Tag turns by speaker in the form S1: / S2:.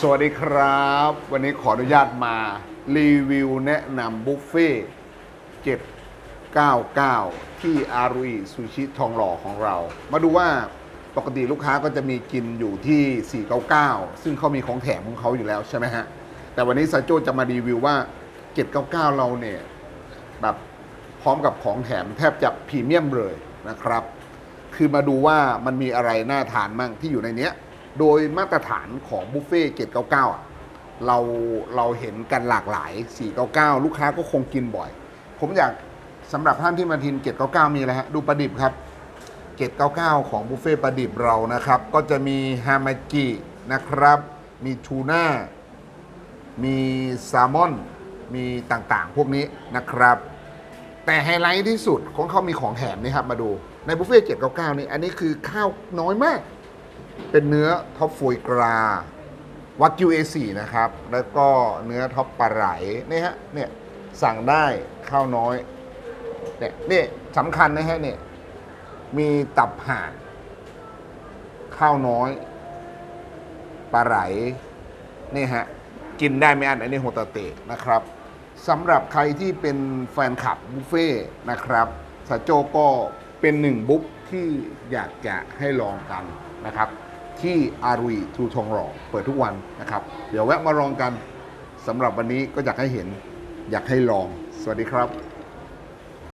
S1: สวัสดีครับ วันนี้ขออนุญาตมา รีวิวแนะนำบุฟเฟ่799 ที่อารุอิซูชิทองหล่อของเรา มาดูว่าปกติลูกค้าก็จะมีกินอยู่ที่ 499 ซึ่งเขามีของแถมของเขาอยู่แล้วใช่ไหมฮะ แต่วันนี้ซาโจจะมารีวิวว่า 799 เราเนี่ย แบบพร้อมกับของแถมแทบจะพรีเมียมเลยนะครับ คือมาดูว่ามันมีอะไรน่าทานมั่งที่อยู่ในเนี้ย โดยมาตรฐานของบุฟเฟ่เกต99อะเราเราเห็นกันหลากหลาย 499 ลูกค้าก็คงกินบ่อย ผมอยากสำหรับท่านที่มาทินเกต99 มีอะไรฮะ ดูปลาดิบครับเกต99 ของบุฟเฟ่ปลาดิบเรานะครับ ก็จะมีฮามาจินะครับ มีทูน่า มีแซลมอน มีต่างๆ พวกนี้นะครับ แต่ไฮไลท์ที่สุดของเขามีของแถมนี่ครับ มาดูในบุฟเฟ่ต์799 นี่ อันนี้คือข้าวน้อยมาก เป็นเนื้อท็อปโฟยกราวากิว A4 นะครับ แล้วก็เนื้อท็อปปลาไหลนี่ฮะเนี่ยสั่งได้ข้าวน้อยเนี่ยนี่สำคัญนะฮะเนี่ยมีตับห่านข้าวน้อยปลาไหลนี่ฮะกินได้ไม่อันอันนี้โฮตาเตะนะครับสำหรับใครที่เป็นแฟนคลับบุฟเฟ่ต์นะครับสาโจก็เป็นหนึ่งบุ๊กที่อยากจะให้ลองกันนะครับ ที่อารุยทูทองหล่อเปิดทุกวันนะครับ เดี๋ยวแวะมาลองกันสำหรับวันนี้ก็อยากให้เห็นอยากให้ลอง สวัสดีครับ